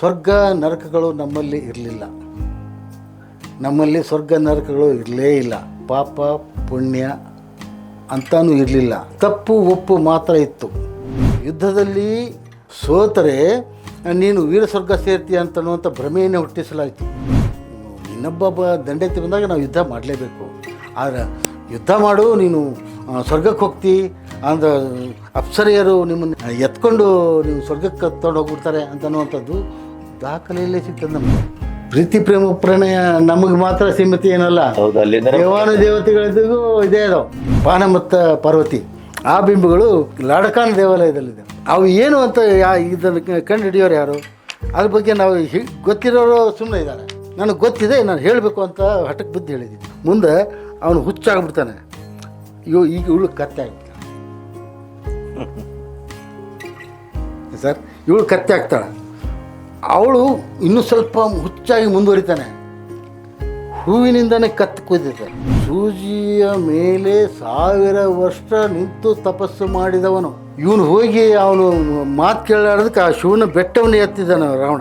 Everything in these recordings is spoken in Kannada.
ಸ್ವರ್ಗ ನರಕಗಳು ನಮ್ಮಲ್ಲಿ ಇರಲಿಲ್ಲ. ನಮ್ಮಲ್ಲಿ ಸ್ವರ್ಗ ನರಕಗಳು ಇರಲೇ ಇಲ್ಲ. ಪಾಪ, ಪುಣ್ಯ ಅಂತಾನೂ ಇರಲಿಲ್ಲ. ತಪ್ಪು, ಒಪ್ಪು ಮಾತ್ರ ಇತ್ತು. ಯುದ್ಧದಲ್ಲಿ ಸೋತರೆ, ನೀನು ವೀರ ಸ್ವರ್ಗ ಸೇರ್ತೀಯ ಅಂತನ್ನುವಂಥ ಭ್ರಮೆಯನ್ನು ಹುಟ್ಟಿಸಲಾಯಿತು. ಇನ್ನೊಬ್ಬ ದಂಡೆತ್ತಿ ಬಂದಾಗ ನಾವು ಯುದ್ಧ ಮಾಡಲೇಬೇಕು. ಆದರೆ ಯುದ್ಧ ಮಾಡು, ನೀನು ಸ್ವರ್ಗಕ್ಕೆ ಹೋಗ್ತಿ. ಅಂದ್ರೆ ಅಪ್ಸರೆಯರು ನಿಮ್ಮನ್ನು ಎತ್ಕೊಂಡು ನೀವು ಸ್ವರ್ಗಕ್ಕೆ ತೊಗೊಂಡು ಹೋಗ್ಬಿಡ್ತಾರೆ ಅಂತನ್ನುವಂಥದ್ದು ದಾಖಲೆಯಲ್ಲೇ ಸಿಗ್ತದೆ ನಮಗೆ. ಪ್ರೀತಿ ಪ್ರೇಮ ಪ್ರಣಯ ನಮಗೆ ಮಾತ್ರ ಸೀಮಿತ ಏನಲ್ಲ. ಹೌದು ಅಲ್ಲಿಂದ ದೇವಾನು ದೇವತೆಗಳಿಗೂ ಇದೇ ಅದಾವ ಪಾನ ಮತ್ತು ಪಾರ್ವತಿ. ಆ ಬಿಂಬಗಳು ಲಾಡಕಾನ್ ದೇವಾಲಯದಲ್ಲಿದೆ. ಅವು ಏನು ಅಂತ ಯಾ ಇದನ್ನು ಕಂಡು ಹಿಡಿಯೋರು ಯಾರು? ಅದ್ರ ಬಗ್ಗೆ ನಾವು ಹಿ- ಗೊತ್ತಿರೋರು ಸುಮ್ಮನೆ ಇದ್ದಾರೆ. ನನಗೆ ಗೊತ್ತಿದೆ ನಾನು ಹೇಳಬೇಕು ಅಂತ ಹಠಕ್ಕೆ ಬಿದ್ದು ಹೇಳಿದ್ದೀನಿ. ಮುಂದೆ ಅವನು ಹುಚ್ಚಾಗ್ಬಿಡ್ತಾನೆ. ಇವು ಈಗ ಇವಳು ಕತ್ತೆ ಆಗ್ತಾಳೆ. ಸರ್ ಇವಳು ಕತ್ತೆ ಆಗ್ತಾಳೆ. ಅವಳು ಇನ್ನೂ ಸ್ವಲ್ಪ ಹುಚ್ಚಾಗಿ ಮುಂದುವರಿತಾನೆ. ಹೂವಿನಿಂದನೇ ಕತ್ತು ಕುದಿದ ಸೂಜಿಯ ಮೇಲೆ ಸಾವಿರ ವರ್ಷ ನಿಂತು ತಪಸ್ಸು ಮಾಡಿದವನು. ಇವನು ಹೋಗಿ ಅವನು ಮಾತು ಕೇಳಾಡೋದಕ್ಕೆ ಆ ಶಿವನ ಬೆಟ್ಟವನ್ನು ಎತ್ತಿದ್ದಾನೆ ರಾವಣ.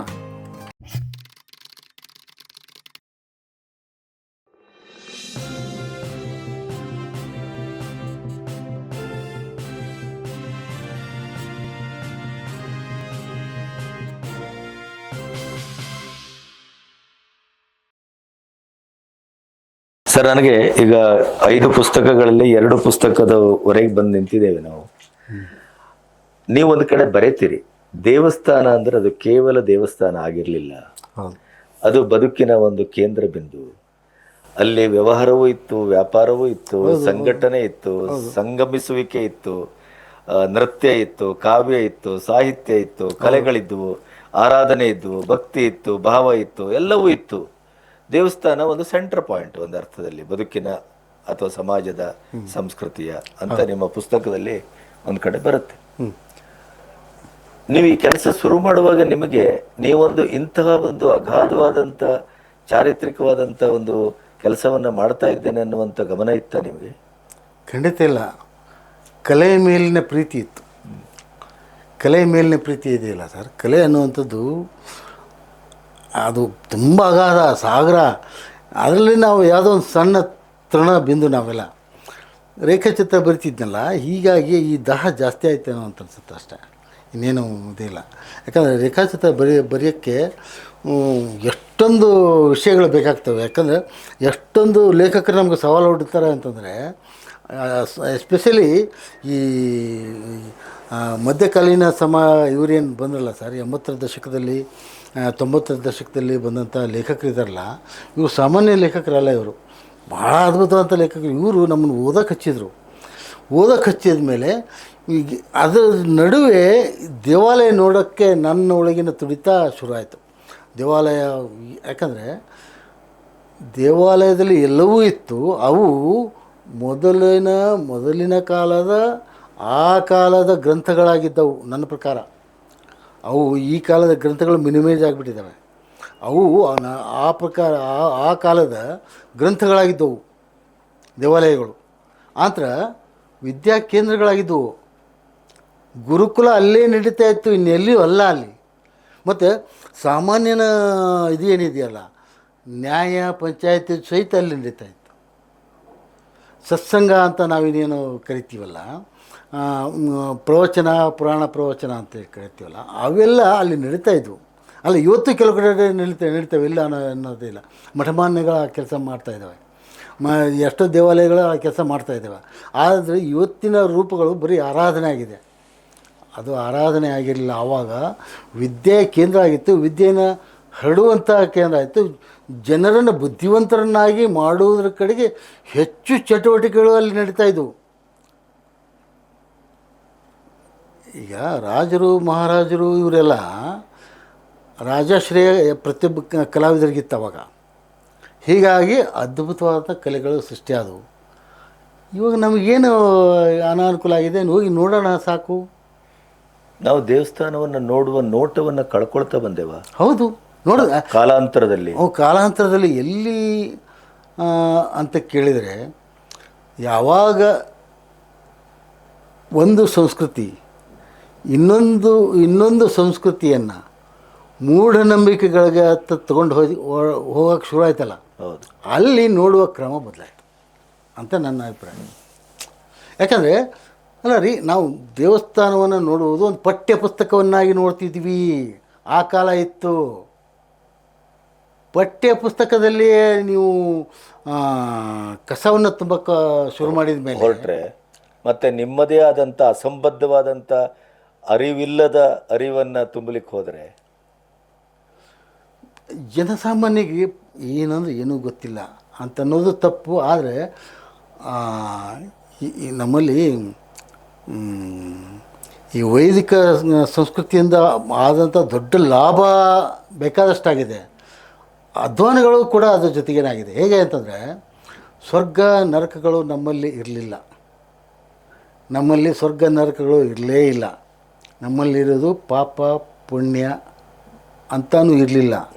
ಸರ್ ನನಗೆ ಈಗ ಐದು ಪುಸ್ತಕಗಳಲ್ಲಿ ಎರಡು ಪುಸ್ತಕದವರೆಗೆ ಬಂದು ನಿಂತಿದ್ದೇವೆ ನಾವು. ನೀವು ಒಂದು ಕಡೆ ಬರೀತೀರಿ. ದೇವಸ್ಥಾನ ಅಂದ್ರೆ ಅದು ಕೇವಲ ದೇವಸ್ಥಾನ ಆಗಿರಲಿಲ್ಲ. ಅದು ಬದುಕಿನ ಒಂದು ಕೇಂದ್ರ ಬಿಂದು. ಅಲ್ಲಿ ವ್ಯವಹಾರವೂ ಇತ್ತು ವ್ಯಾಪಾರವೂ ಇತ್ತು ಸಂಘಟನೆ ಇತ್ತು ಸಂಗಮಿಸುವಿಕೆ ಇತ್ತು ನೃತ್ಯ ಇತ್ತು ಕಾವ್ಯ ಇತ್ತು ಸಾಹಿತ್ಯ ಇತ್ತು ಕಲೆಗಳಿದ್ವು ಆರಾಧನೆ ಇದ್ದವು ಭಕ್ತಿ ಇತ್ತು ಭಾವ ಇತ್ತು ಎಲ್ಲವೂ ಇತ್ತು. ದೇವಸ್ಥಾನ ಒಂದು ಸೆಂಟರ್ ಪಾಯಿಂಟ್ ಒಂದು ಅರ್ಥದಲ್ಲಿ ಬದುಕಿನ ಅಥವಾ ಸಮಾಜದ ಸಂಸ್ಕೃತಿಯ ಅಂತ ನಿಮ್ಮ ಪುಸ್ತಕದಲ್ಲಿ ಒಂದು ಕಡೆ ಬರುತ್ತೆ. ನೀವು ಈ ಕೆಲಸ ಶುರು ಮಾಡುವಾಗ ನಿಮಗೆ ನೀವೊಂದು ಇಂತಹ ಒಂದು ಅಗಾಧವಾದಂಥ ಚಾರಿತ್ರಿಕವಾದಂಥ ಒಂದು ಕೆಲಸವನ್ನ ಮಾಡ್ತಾ ಇದ್ದೇನೆ ಅನ್ನುವಂಥ ಗಮನ ಇತ್ತ ನಿಮಗೆ? ಖಂಡಿತ ಇಲ್ಲ. ಕಲೆಯ ಮೇಲಿನ ಪ್ರೀತಿ ಇತ್ತು. ಕಲೆಯ ಮೇಲಿನ ಪ್ರೀತಿ ಇದೆಯಲ್ಲ ಸರ್? ಕಲೆ ಅನ್ನುವಂಥದ್ದು ಅದು ತುಂಬ ಅಗಾಧ ಸಾಗರ. ಅದರಲ್ಲಿ ನಾವು ಯಾವುದೋ ಒಂದು ಸಣ್ಣ ತೃಣ ಬಿಂದು ನಾವೆಲ್ಲ ರೇಖಾಚಿತ್ರ ಬರಿತಿದ್ನಲ್ಲ, ಹೀಗಾಗಿ ಈ ದಾಹ ಜಾಸ್ತಿ ಆಯ್ತೇನೋ ಅಂತ ಅನ್ಸುತ್ತೆ ಅಷ್ಟೇ. ಇನ್ನೇನು ಇದಿಲ್ಲ. ಯಾಕಂದರೆ ರೇಖಾಚಿತ್ರ ಬರಿ, ಬರೆಯೋಕ್ಕೆ ಎಷ್ಟೊಂದು ವಿಷಯಗಳು ಬೇಕಾಗ್ತವೆ. ಯಾಕಂದರೆ ಎಷ್ಟೊಂದು ಲೇಖಕರು ನಮಗೆ ಸವಾಲು ಹೊಡಿತಾರೆ ಅಂತಂದರೆ ಎಸ್ಪೆಷಲಿ ಈ ಮಧ್ಯಕಾಲೀನ ಸಮ, ಇವರೇನು ಬಂದ್ರಲ್ಲ ಸರ್, ಎಂಬತ್ತರ ದಶಕದಲ್ಲಿ ತೊಂಬತ್ತರ ದಶಕದಲ್ಲಿ ಬಂದಂಥ ಲೇಖಕರು ಇದ್ದಾರಲ್ಲ, ಇವರು ಸಾಮಾನ್ಯ ಲೇಖಕರಲ್ಲ ಇವರು. ಭಾಳ ಅದ್ಭುತವಾದಂಥ ಲೇಖಕರು. ಇವರು ನಮ್ಮನ್ನು ಓದೋಕೆ ಹಚ್ಚಿದ್ರು. ಓದೋಕೆ ಹಚ್ಚಿದ ಮೇಲೆ ಈಗ ಅದರ ನಡುವೆ ದೇವಾಲಯ ನೋಡೋಕ್ಕೆ ನನ್ನ ಒಳಗಿನ ತುಡಿತ ಶುರುವಾಯಿತು. ದೇವಾಲಯ, ಯಾಕಂದರೆ ದೇವಾಲಯದಲ್ಲಿ ಎಲ್ಲವೂ ಇತ್ತು. ಅವು ಮೊದಲಿನ ಮೊದಲಿನ ಕಾಲದ, ಆ ಕಾಲದ ಗ್ರಂಥಗಳಾಗಿದ್ದವು ನನ್ನ ಪ್ರಕಾರ. ಅವು ಈ ಕಾಲದ ಗ್ರಂಥಗಳು ಮಿನಿಮೈಸ್ ಆಗಿಬಿಟ್ಟಿದ್ದಾವೆ. ಅವು ಆ- ಪ್ರಕಾರ ಆ- ಕಾಲದ ಗ್ರಂಥಗಳಾಗಿದ್ದವು, ದೇವಾಲಯಗಳು. ಆಂತರ ವಿದ್ಯಾ ಕೇಂದ್ರಗಳಾಗಿದ್ದವು. ಗುರುಕುಲ ಅಲ್ಲೇ ನಡೀತಾ ಇತ್ತು ಇನ್ನೆಲ್ಲಿಯೂ ಅಲ್ಲ ಅಲ್ಲಿ. ಮತ್ತು ಸಾಮಾನ್ಯನ ಇದು ಏನಿದೆಯಲ್ಲ, ನ್ಯಾಯ ಪಂಚಾಯತಿ ಸಹಿತ ಅಲ್ಲಿ ನಡೀತಾ ಇತ್ತು. ಸತ್ಸಂಗ ಅಂತ ನಾವಿನ್ನೇನು ಕರಿತೀವಲ್ಲ ಪ್ರವಚನ, ಪುರಾಣ ಪ್ರವಚನ ಅಂತ ಕರಿತೀವಲ್ಲ, ಅವೆಲ್ಲ ಅಲ್ಲಿ ನಡೀತಾ ಇದ್ವು. ಅಲ್ಲ, ಇವತ್ತು ಕೆಲವು ಕಡೆ ನಡೀತಾ, ನಡೀತವೆ, ಇಲ್ಲ ಅನ್ನೋ ಅನ್ನೋದಿಲ್ಲ ಮಠಮಾನ್ಯಗಳ ಕೆಲಸ ಮಾಡ್ತಾ ಇದ್ದಾವೆ ಮ, ಎಷ್ಟೋ ದೇವಾಲಯಗಳು ಆ ಕೆಲಸ ಮಾಡ್ತಾ ಇದ್ದಾವೆ ಆದರೆ ಇವತ್ತಿನ ರೂಪಗಳು ಬರೀ ಆರಾಧನೆ ಆಗಿದೆ. ಅದು ಆರಾಧನೆ ಆಗಿರಲಿಲ್ಲ. ಆವಾಗ ವಿದ್ಯೆ ಕೇಂದ್ರ ಆಗಿತ್ತು. ವಿದ್ಯೆನ ಹರಡುವಂಥ ಕೇಂದ್ರ ಆಯಿತು ಜನರನ್ನು ಬುದ್ಧಿವಂತರನ್ನಾಗಿ ಮಾಡುವುದರ ಕಡೆಗೆ ಹೆಚ್ಚು ಚಟುವಟಿಕೆಗಳು ಅಲ್ಲಿ ನಡೀತಾ ಇದ್ದವು ಈಗ ರಾಜರು ಮಹಾರಾಜರು ಇವರೆಲ್ಲ ರಾಜಾಶ್ರೇಯ ಪ್ರತಿಯೊಬ್ಬ ಕಲಾವಿದರಿಗಿತ್ತು ಅವಾಗ. ಹೀಗಾಗಿ ಅದ್ಭುತವಾದ ಕಲೆಗಳು ಸೃಷ್ಟಿಯಾದವು. ಇವಾಗ ನಮಗೇನು ಅನಾನುಕೂಲ ಆಗಿದೆ? ಹೋಗಿ ನೋಡೋಣ ಸಾಕು. ನಾವು ದೇವಸ್ಥಾನವನ್ನು ನೋಡುವ ನೋಟವನ್ನು ಕಳ್ಕೊಳ್ತಾ ಬಂದೇವ? ಹೌದು ನೋಡ. ಕಾಲಾಂತರದಲ್ಲಿ. ಅವು ಕಾಲಾಂತರದಲ್ಲಿ ಎಲ್ಲಿ ಅಂತ ಕೇಳಿದರೆ ಯಾವಾಗ ಒಂದು ಸಂಸ್ಕೃತಿ ಇನ್ನೊಂದು ಇನ್ನೊಂದು ಸಂಸ್ಕೃತಿಯನ್ನು ಮೂಢನಂಬಿಕೆಗಳಿಗೆ ಹತ್ತ ತೊಗೊಂಡು ಹೋಗಿ ಹೋಗೋಕೆ ಶುರು ಆಯ್ತಲ್ಲ? ಹೌದು. ಅಲ್ಲಿ ನೋಡುವ ಕ್ರಮ ಬದಲಾಯಿತು ಅಂತ ನನ್ನ ಅಭಿಪ್ರಾಯ. ಯಾಕಂದರೆ ಅಲ್ಲ ರೀ ನಾವು ದೇವಸ್ಥಾನವನ್ನು ನೋಡುವುದು ಒಂದು ಪಠ್ಯ ಪುಸ್ತಕವನ್ನಾಗಿ ನೋಡ್ತಿದ್ವಿ ಆ ಕಾಲ ಇತ್ತು. ಪಠ್ಯ ಪುಸ್ತಕದಲ್ಲಿಯೇ ನೀವು ಕಸವನ್ನು ತುಂಬಕ್ಕೆ ಶುರು ಮಾಡಿದ ಮೇಲೆ ಹೊರಟ್ರೆ ಮತ್ತು ನಿಮ್ಮದೇ ಆದಂಥ ಅಸಂಬದ್ಧವಾದಂಥ ಅರಿವಿಲ್ಲದ ಅರಿವನ್ನ ತುಂಬಲಿಕ್ಕೆ ಹೋದರೆ? ಜನಸಾಮಾನ್ಯರಿಗೆ ಏನಂದ್ರೆ ಏನೂ ಗೊತ್ತಿಲ್ಲ ಅಂತ ಅನ್ನೋದು ತಪ್ಪು, ಆದರೆ ನಮ್ಮಲ್ಲಿ ಈ ವೈದಿಕ ಸಂಸ್ಕೃತಿಯಿಂದ ಆದಂಥ ದೊಡ್ಡ ಲಾಭ ಬೇಕಾದಷ್ಟಾಗಿದೆ. ಅಧ್ವಾನಗಳು ಕೂಡ ಅದ್ರ ಜೊತೆಗೇನಾಗಿದೆ. ಹೇಗೆ ಅಂತಂದರೆ, ಸ್ವರ್ಗ ನರಕಗಳು ನಮ್ಮಲ್ಲಿ ಇರಲಿಲ್ಲ. ನಮ್ಮಲ್ಲಿ ಸ್ವರ್ಗ ನರಕಗಳು ಇರಲೇ ಇಲ್ಲ. ನಮ್ಮಲ್ಲಿರೋದು ಪಾಪ, ಪುಣ್ಯ ಅಂತಾನೂ ಇರಲಿಲ್ಲ.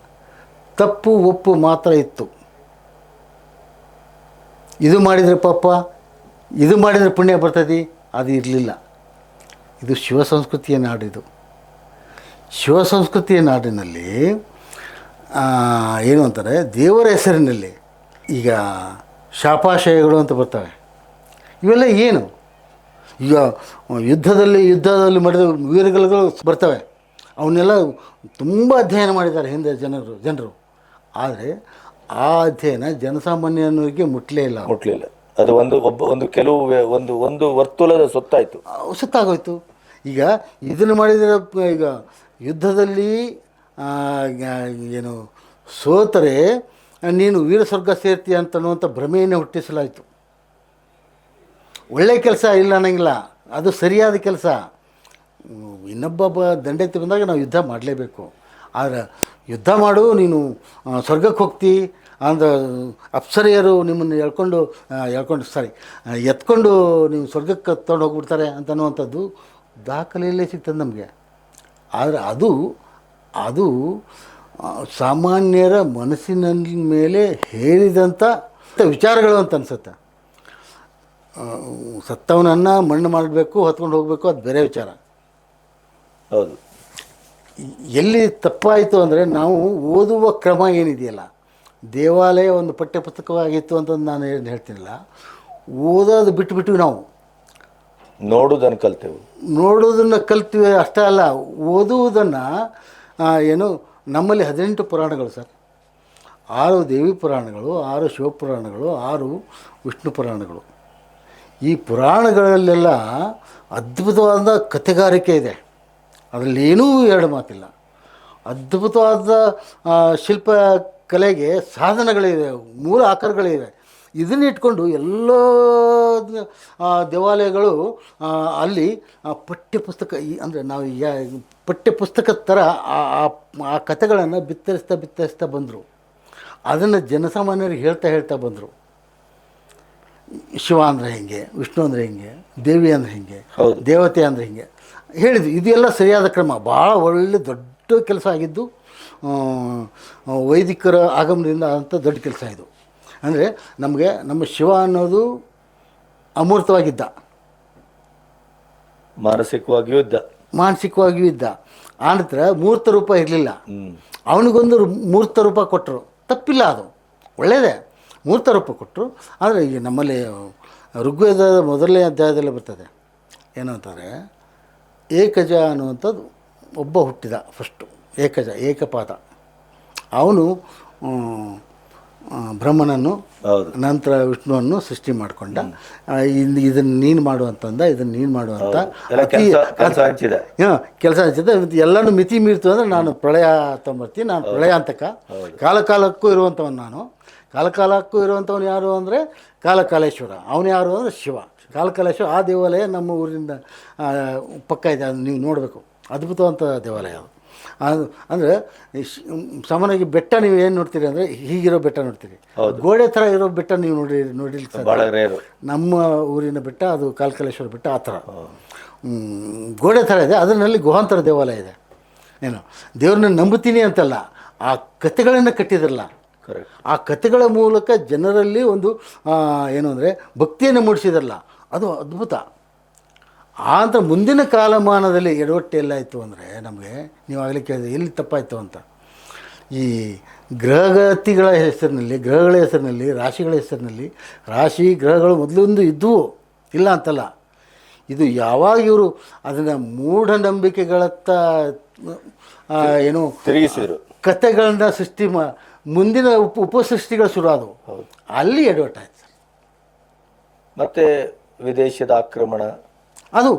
ತಪ್ಪು, ಒಪ್ಪು ಮಾತ್ರ ಇತ್ತು. ಇದು ಮಾಡಿದರೆ ಪಾಪ, ಇದು ಮಾಡಿದರೆ ಪುಣ್ಯ ಬರ್ತದೆ, ಅದು ಇರಲಿಲ್ಲ. ಇದು ಶಿವ ಸಂಸ್ಕೃತಿಯ ನಾಡಿದು. ಶಿವ ಸಂಸ್ಕೃತಿಯ ನಾಡಿನಲ್ಲಿ ಏನು ಅಂತಾರೆ, ದೇವರ ಹೆಸರಿನಲ್ಲಿ ಈಗ ಶಾಪಾಶಯಗಳು ಅಂತ ಬರ್ತವೆ. ಇವೆಲ್ಲ ಏನು? ಈಗ ಯುದ್ಧದಲ್ಲಿ ಯುದ್ಧದಲ್ಲಿ ಮಾಡಿದ ವೀರಗಳು ಬರ್ತವೆ. ಅವನ್ನೆಲ್ಲ ತುಂಬ ಅಧ್ಯಯನ ಮಾಡಿದ್ದಾರೆ ಹಿಂದೆ ಜನರು ಜನರು. ಆದರೆ ಆ ಅಧ್ಯಯನ ಜನಸಾಮಾನ್ಯನಿಗೆ ಮುಟ್ಲೇ ಇಲ್ಲ. ಮುಟ್ಲಿಲ್ಲ. ಅದು ಒಂದು ಒಬ್ಬ ಒಂದು ಕೆಲವು ಒಂದು ಒಂದು ವರ್ತುಲದ ಸೊತ್ತಾಯಿತು. ಸೊತ್ತಾಗೋಯ್ತು. ಈಗ ಇದನ್ನು ಮಾಡಿದರೆ ಈಗ ಯುದ್ಧದಲ್ಲಿ ಏನು ಸೋತರೆ ನೀನು ವೀರ ಸ್ವರ್ಗ ಸೇರ್ತೀಯ ಅಂತ ಅನ್ನುವಂಥ ಭ್ರಮೆಯನ್ನು ಹುಟ್ಟಿಸಲಾಯಿತು. ಒಳ್ಳೆಯ ಕೆಲಸ ಇಲ್ಲ ಅನ್ನಂಗಿಲ್ಲ. ಅದು ಸರಿಯಾದ ಕೆಲಸ. ಇನ್ನೊಬ್ಬ ಬ ದಂಡೆತ್ತಿ ಬಂದಾಗ ನಾವು ಯುದ್ಧ ಮಾಡಲೇಬೇಕು. ಆದರೆ ಯುದ್ಧ ಮಾಡು, ನೀನು ಸ್ವರ್ಗಕ್ಕೆ ಹೋಗ್ತಿ ಅಂದ್ರೆ ಅಪ್ಸರೆಯರು ನಿಮ್ಮನ್ನು ಎಳ್ಕೊಂಡು ಎಳ್ಕೊಂಡು ಸಾರಿ ಎತ್ಕೊಂಡು ನೀವು ಸ್ವರ್ಗಕ್ಕೆ ತೊಗೊಂಡು ಹೋಗ್ಬಿಡ್ತಾರೆ ಅಂತ ಅನ್ನುವಂಥದ್ದು ದಾಖಲೆಯಲ್ಲೇ ಸಿಗ್ತದೆ ನಮಗೆ. ಆದರೆ ಅದು ಅದು ಸಾಮಾನ್ಯರ ಮನಸ್ಸಿನ ಮೇಲೆ ಹೇಳಿದಂಥ ವಿಚಾರಗಳು ಅಂತ ಅನ್ಸುತ್ತೆ. ಸತ್ತವನನ್ನು ಮಣ್ಣು ಮಾಡಬೇಕು ಹೊತ್ಕೊಂಡು ಹೋಗಬೇಕು ಅದು ಬೇರೆ ವಿಚಾರ. ಹೌದು. ಎಲ್ಲಿ ತಪ್ಪಾಯಿತು ಅಂದರೆ ನಾವು ಓದುವ ಕ್ರಮ ಏನಿದೆಯಲ್ಲ ದೇವಾಲಯ ಒಂದು ಪಠ್ಯಪುಸ್ತಕವಾಗಿತ್ತು ಅಂತ ನಾನು ಏನು ಹೇಳ್ತೀನಿಲ್ಲ ಓದೋದು ಬಿಟ್ಟುಬಿಟ್ಟು ನಾವು. ನೋಡೋದನ್ನು ಕಲ್ತೇವೆ. ನೋಡೋದನ್ನು ಕಲ್ತೀವಿ ಅಷ್ಟೇ ಅಲ್ಲ ಓದುವುದನ್ನು ಏನು ನಮ್ಮಲ್ಲಿ ಹದಿನೆಂಟು ಪುರಾಣಗಳು ಸರ್. ಆರು ದೇವಿ ಪುರಾಣಗಳು ಆರು ಶಿವಪುರಾಣಗಳು ಆರು ವಿಷ್ಣು ಪುರಾಣಗಳು. ಈ ಪುರಾಣಗಳಲ್ಲೆಲ್ಲ ಅದ್ಭುತವಾದ ಕಥೆಗಾರಿಕೆ ಇದೆ. ಅದರಲ್ಲಿ ಏನೂ ಎರಡು ಮಾತಿಲ್ಲ. ಅದ್ಭುತವಾದ ಶಿಲ್ಪ ಕಲೆಗೆ ಸಾಧನಗಳಿವೆ, ಮೂಲ ಆಕಾರಗಳಿವೆ. ಇದನ್ನ ಇಟ್ಕೊಂಡು ಎಲ್ಲ ದೇವಾಲಯಗಳು ಅಲ್ಲಿ ಪಠ್ಯಪುಸ್ತಕ ಈ, ಅಂದರೆ ನಾವು ಯಾ ಪಠ್ಯಪುಸ್ತಕದ ಥರ ಆ- ಆ ಕಥೆಗಳನ್ನು ಬಿತ್ತರಿಸ್ತಾ ಬಿತ್ತರಿಸ್ತಾ ಬಂದರು. ಅದನ್ನು ಜನಸಾಮಾನ್ಯರಿಗೆ ಹೇಳ್ತಾ ಹೇಳ್ತಾ ಬಂದರು. ಶಿವ ಅಂದರೆ ಹಿಂಗೆ ವಿಷ್ಣು ಅಂದರೆ ಹಿಂಗೆ ದೇವಿ ಅಂದರೆ ಹಿಂಗೆ ಹೌದು. ದೇವತೆ ಅಂದರೆ ಹಿಂಗೆ? ಹೇಳಿದ್ವಿ ಇದೆಲ್ಲ ಸರಿಯಾದ ಕ್ರಮ. ಭಾಳ ಒಳ್ಳೆ ದೊಡ್ಡ ಕೆಲಸ ಆಗಿದ್ದು ವೈದಿಕರ ಆಗಮನದಿಂದ ಆದಂಥ ದೊಡ್ಡ ಕೆಲಸ ಇದು. ಅಂದರೆ ನಮಗೆ ನಮ್ಮ ಶಿವ ಅನ್ನೋದು ಅಮೂರ್ತವಾಗಿದ್ದ. ಮಾನಸಿಕವಾಗಿಯೂ ಇದ್ದ. ಮಾನಸಿಕವಾಗಿಯೂ ಇದ್ದ. ಆನಂತರ ಮೂರ್ತ ರೂಪ ಇರಲಿಲ್ಲ. ಅವನಿಗೊಂದು ಮೂರ್ತ ರೂಪ ಕೊಟ್ಟರು ತಪ್ಪಿಲ್ಲ ಅದು. ಒಳ್ಳೆಯದೇ ಮೂರ್ತ ರೂಪ ಕೊಟ್ಟರು. ಆದರೆ ಈಗ ನಮ್ಮಲ್ಲಿ ಋಗ್ವೇದದ ಮೊದಲನೇ ಅಧ್ಯಾಯದಲ್ಲಿ ಬರ್ತದೆ. ಏನು ಅಂತಾರೆ ಏಕಜ ಅನ್ನುವಂಥದ್ದು ಒಬ್ಬ ಹುಟ್ಟಿದ ಫಸ್ಟು ಏಕಜ, ಏಕಪಾದ. ಅವನು ಬ್ರಹ್ಮನನ್ನು ನಂತರ ವಿಷ್ಣುವನ್ನು ಸೃಷ್ಟಿ ಮಾಡಿಕೊಂಡ. ಇದನ್ನು ನೀನು ಮಾಡುವಂತಂದ ಇದನ್ನು ನೀನು ಮಾಡು ಅಂತ. ಕೆಲಸ ಹಂಚಿದ ಎಲ್ಲಾನು ಮಿತಿ ಮೀರ್ತು ಅಂದ್ರೆ ನಾನು ಪ್ರಳಯ ತಂಬರ್ತೀನಿ ನಾನು ಪ್ರಳಯ ಅಂತಕ ಕಾಲ ಕಾಲಕ್ಕೂ ಇರುವಂಥವನು ನಾನು. ಕಾಲಕಾಲಕ್ಕೂ ಇರುವಂಥವನು ಯಾರು ಅಂದರೆ ಕಾಲಕಾಲೇಶ್ವರ. ಅವನು ಯಾರು ಅಂದರೆ ಶಿವ. ಕಾಲಕಾಲೇಶ್ವರ ಆ ದೇವಾಲಯ ನಮ್ಮ ಊರಿಂದ ಪಕ್ಕ ಇದೆ. ಅದು ನೀವು ನೋಡಬೇಕು. ಅದ್ಭುತವಂತ ದೇವಾಲಯ ಅದು. ಅದು ಅಂದರೆ ಸಾಮಾನ್ಯವಾಗಿ ಬೆಟ್ಟ ನೀವು ಏನು ನೋಡ್ತೀರಿ ಅಂದರೆ ಹೀಗಿರೋ ಬೆಟ್ಟ ನೋಡ್ತೀರಿ. ಗೋಡೆ ಥರ ಇರೋ ಬೆಟ್ಟ ನೀವು ನೋಡಿ ರೇರು. ನಮ್ಮ ಊರಿನ ಬೆಟ್ಟ ಅದು ಕಾಲ್ಕಲೇಶ್ವರ ಬೆಟ್ಟ ಆ ಥರ ಗೋಡೆ ಥರ ಇದೆ ಅದರಲ್ಲಿ ಗುಹಾಂತರ ದೇವಾಲಯ ಇದೆ. ಏನು? ದೇವ್ರನ್ನ ನಂಬುತ್ತೀನಿ ಅಂತಲ್ಲ ಆ ಕಥೆಗಳನ್ನು ಕಟ್ಟಿದ್ರಲ್ಲ. ಆ ಕಥೆಗಳ ಮೂಲಕ ಜನರಲ್ಲಿ ಒಂದು ಏನು ಅಂದರೆ ಭಕ್ತಿಯನ್ನು ಮೂಡಿಸಿದ್ರಲ್ಲ. ಅದು ಅದ್ಭುತ. ಆ ಮುಂದಿನ ಕಾಲಮಾನದಲ್ಲಿ ಎಡವಟ್ಟು ಎಲ್ಲಾಯಿತು ಅಂದರೆ ನಮಗೆ ನೀವು ಆಗಲಿ ಕೇಳಿದ್ರೆ ಎಲ್ಲಿ ತಪ್ಪಾಯಿತು ಅಂತ. ಈ ಗ್ರಹಗತಿಗಳ ಹೆಸರಿನಲ್ಲಿ ಗ್ರಹಗಳ ಹೆಸರಿನಲ್ಲಿ ರಾಶಿಗಳ ಹೆಸರಿನಲ್ಲಿ ರಾಶಿ ಗ್ರಹಗಳು ಮೊದಲೊಂದು ಇದ್ದವು ಇಲ್ಲ ಅಂತಲ್ಲ. ಇದು ಯಾವಾಗ ಇವರು ಅದನ್ನು ಮೂಢನಂಬಿಕೆಗಳತ್ತ ಏನು ತಿರುಗಿಸಿದರು. ಕಥೆಗಳನ್ನ ಸೃಷ್ಟಿ ಮಾ ಮುಂದಿನ ಉಪ ಉಪಸೃಷ್ಟಿಗಳು ಶುರು ಆದವು ಅಲ್ಲಿ ಎಡವಟ್ಟಾಯ್ತು. ಮತ್ತೆ ವಿದೇಶದ ಆಕ್ರಮಣ ಅದು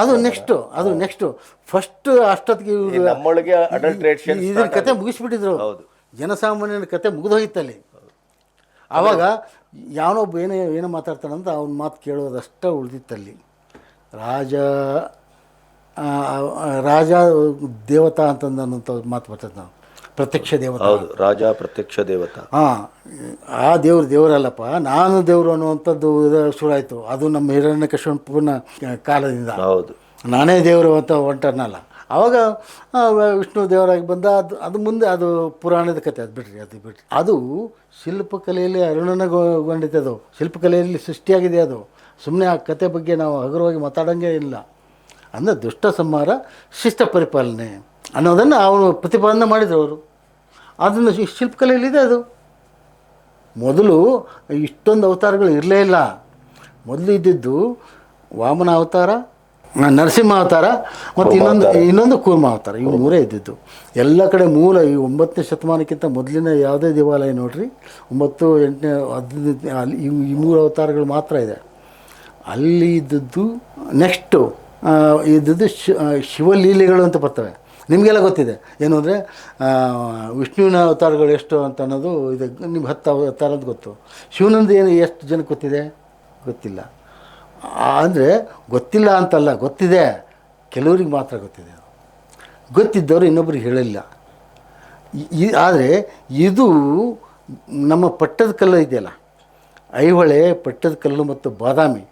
ಅದು ನೆಕ್ಸ್ಟ್ ಅದು ನೆಕ್ಸ್ಟ್ ಫಸ್ಟ್ ಅಷ್ಟೊತ್ತಿಗೆ ಇದ್ರ ನಮ್ಮೊಳಗೆ ಅಡಲ್ಟ್ರೇಷನ್ ಇದನ್ನ ಕತೆ ಮುಗಿಸ್ಬಿಟ್ಟಿದ್ರು. ಹೌದು. ಜನಸಾಮಾನ್ಯನ ಕತೆ ಮುಗಿದೋಗಿತ್ತಲ್ಲಿ ಆವಾಗ ಯಾವನೊಬ್ಬ ಏನೋ ಏನು ಮಾತಾಡ್ತಾನಂತ ಅವ್ನ ಮಾತು ಕೇಳೋದಷ್ಟೇ ಉಳಿದಿತ್ತಲ್ಲಿ ರಾಜ ರಾಜ ದೇವತಾ ಅಂತಂದಂಥ ಮಾತು ಬರ್ತದೆ ನಾವು. ಪ್ರತ್ಯಕ್ಷ ದೇವತಾ. ಹೌದು ರಾಜ ಪ್ರತ್ಯಕ್ಷ ದೇವತ. ಹಾಂ ಆ ದೇವ್ರು ದೇವರಲ್ಲಪ್ಪ ನಾನು ದೇವರು ಅನ್ನುವಂಥದ್ದು ಶುರು ಆಯಿತು. ಅದು ನಮ್ಮ ಹಿರಣ್ಯಕಶ್ಯಪನ ಕಾಲದಿಂದ. ಹೌದು. ನಾನೇ ದೇವರು ಅಂತ ಹೊಂಟನಲ್ಲ ಆವಾಗ ವಿಷ್ಣು ದೇವರಾಗಿ ಬಂದ ಅದು ಅದು ಮುಂದೆ ಅದು ಪುರಾಣದ ಕತೆ ಅದು ಬಿಡ್ರಿ ಅದು ಬಿಡ್ರಿ. ಅದು ಶಿಲ್ಪಕಲೆಯಲ್ಲಿ ಅರುಣನಗೊಂಡಿದೆ ಅದು ಶಿಲ್ಪಕಲೆಯಲ್ಲಿ ಸೃಷ್ಟಿಯಾಗಿದೆ ಅದು. ಸುಮ್ಮನೆ ಆ ಕತೆ ಬಗ್ಗೆ ನಾವು ಹಗುರವಾಗಿ ಮಾತಾಡೋಂಗೇ ಇಲ್ಲ. ಅಂದರೆ ದುಷ್ಟ ಸಂಹಾರ ಶಿಷ್ಟ ಪರಿಪಾಲನೆ ಅನ್ನೋದನ್ನು ಅವರು ಪ್ರತಿಪಾದನೆ ಮಾಡಿದರು ಅವರು. ಅದನ್ನು ಶಿಲ್ಪಕಲೆಯಲ್ಲಿದೆ ಅದು. ಮೊದಲು ಇಷ್ಟೊಂದು ಅವತಾರಗಳು ಇರಲೇ ಇಲ್ಲ. ಮೊದಲು ಇದ್ದಿದ್ದು ವಾಮನ ಅವತಾರ ನರಸಿಂಹ ಅವತಾರ ಮತ್ತು ಇನ್ನೊಂದು ಇನ್ನೊಂದು ಕೂರ್ಮ ಅವತಾರ. ಇವು ಮೂರೇ ಇದ್ದಿದ್ದು. ಎಲ್ಲ ಕಡೆ ಮೂಲ ಈ ಒಂಬತ್ತನೇ ಶತಮಾನಕ್ಕಿಂತ ಮೊದಲಿನ ಯಾವುದೇ ದೇವಾಲಯ ನೋಡ್ರಿ ಒಂಬತ್ತು ಎಂಟನೇ ಹದಿನೈದು ಅಲ್ಲಿ ಇವು ಈ ಮೂರು ಅವತಾರಗಳು ಮಾತ್ರ ಇದೆ. ಅಲ್ಲಿ ಇದ್ದದ್ದು ನೆಕ್ಸ್ಟು ಇದ್ದದ್ದು ಶಿವಲೀಲೆಗಳು ಅಂತ ಬರ್ತವೆ. ನಿಮಗೆಲ್ಲ ಗೊತ್ತಿದೆ. ಏನು ಅಂದರೆ ವಿಷ್ಣುವಿನ ಅವತಾರಗಳು ಎಷ್ಟು ಅಂತ ಅನ್ನೋದು ಇದು ನಿಮ್ಗೆ ಹತ್ತು ಅವತಾರ ಅಂತ ಗೊತ್ತು. ಶಿವನಂದು ಏನು ಎಷ್ಟು ಜನಕ್ಕೆ ಗೊತ್ತಿದೆ? ಗೊತ್ತಿಲ್ಲ. ಅಂದರೆ ಗೊತ್ತಿಲ್ಲ ಅಂತಲ್ಲ, ಗೊತ್ತಿದೆ. ಕೆಲವ್ರಿಗೆ ಮಾತ್ರ ಗೊತ್ತಿದೆ ಗೊತ್ತಿದ್ದವರು ಇನ್ನೊಬ್ರಿಗೆ ಹೇಳಿಲ್ಲ ಈ, ಆದರೆ ಇದು ನಮ್ಮ ಪಟ್ಟದ ಕಲ್ಲು ಇದೆಯಲ್ಲ, ಐಹೊಳೆ ಪಟ್ಟದ ಕಲ್ಲು ಮತ್ತು ಬಾದಾಮಿ.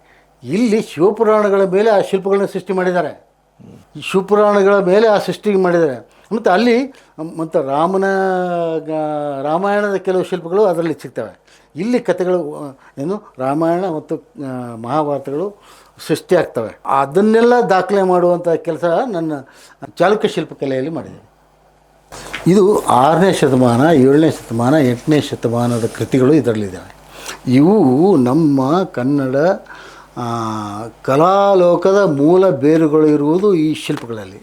ಇಲ್ಲಿ ಶಿವಪುರಾಣಗಳ ಮೇಲೆ ಆ ಶಿಲ್ಪಗಳನ್ನ ಸೃಷ್ಟಿ ಮಾಡಿದ್ದಾರೆ. ಈ ಶಿವಪುರಾಣಗಳ ಮೇಲೆ ಆ ಸೃಷ್ಟಿಗೆ ಮಾಡಿದ್ದಾರೆ. ಮತ್ತು ಅಲ್ಲಿ, ಮತ್ತು ರಾಮನ ರಾಮಾಯಣದ ಕೆಲವು ಶಿಲ್ಪಗಳು ಅದರಲ್ಲಿ ಸಿಗ್ತವೆ. ಇಲ್ಲಿ ಕಥೆಗಳು, ಏನು, ರಾಮಾಯಣ ಮತ್ತು ಮಹಾಭಾರತಗಳು ಸೃಷ್ಟಿಯಾಗ್ತವೆ ಅದನ್ನೆಲ್ಲ ದಾಖಲೆ ಮಾಡುವಂಥ ಕೆಲಸ ನನ್ನ ಚಾಲುಕ್ಯ ಶಿಲ್ಪಕಲೆಯಲ್ಲಿ ಮಾಡಿದೆ. ಇದು ಆರನೇ ಶತಮಾನ, ಏಳನೇ ಶತಮಾನ, ಎಂಟನೇ ಶತಮಾನದ ಕೃತಿಗಳು ಇದರಲ್ಲಿದ್ದಾವೆ. ಇವು ನಮ್ಮ ಕನ್ನಡ ಕಲಾಲೋಕದ ಮೂಲ ಬೇರುಗಳು ಇರುವುದು ಈ ಶಿಲ್ಪಗಳಲ್ಲಿ.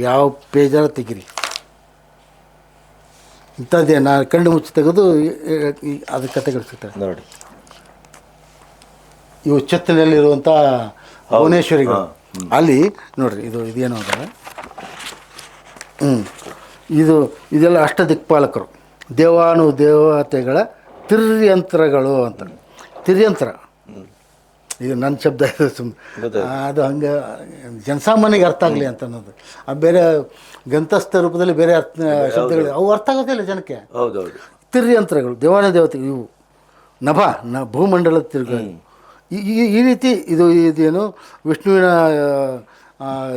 ಯಾವ ಪೇಜಾರ ತೆಗಿರಿ. ಇಂಥದ್ದೇ ನಾನು ಕಣ್ಣು ಮುಚ್ಚಿ ತೆಗೆದು ಅದು ಅದ್ರ ಕಥೆಗಳು ಸಿಗ್ತವೆ ನೋಡಿ. ಇವು ಛತ್ತಿನಲ್ಲಿರುವಂಥ ಭುವನೇಶ್ವರಿಗಳು. ಅಲ್ಲಿ ನೋಡ್ರಿ ಇದು ಇದೇನು ಅಂದರೆ ಹ್ಞೂ ಇದು ಇದೆಲ್ಲ ಅಷ್ಟ ದಿಕ್ಪಾಲಕರು ದೇವಾನು ದೇವತೆಗಳ ತಿರ್ಯಂತ್ರಗಳು ಅಂತ. ತಿರ್ಯಂತ್ರ. ಇದು ನನ್ನ ಶಬ್ದ ಇದು ಸುಮ್ಮನೆ ಅದು ಹಂಗೆ ಜನಸಾಮಾನ್ಯಗೆ ಅರ್ಥ ಆಗಲಿ ಅಂತ ಅನ್ನೋದು. ಆ ಬೇರೆ ಗಂತಸ್ಥ ರೂಪದಲ್ಲಿ ಬೇರೆ ಅರ್ಥ ಶಬ್ದಗಳು ಅವು ಅರ್ಥ ಆಗೋದಿಲ್ಲ ಜನಕ್ಕೆ. ತಿರ್ಯಂತ್ರಗಳು ದೇವಾನ ದೇವತೆ ಇವು. ನಭ ನ ಭೂಮಂಡಲದ ತಿರುಗಳು. ಈ ಈ- ಈ ರೀತಿ ಇದು ಇದೇನು ವಿಷ್ಣುವಿನ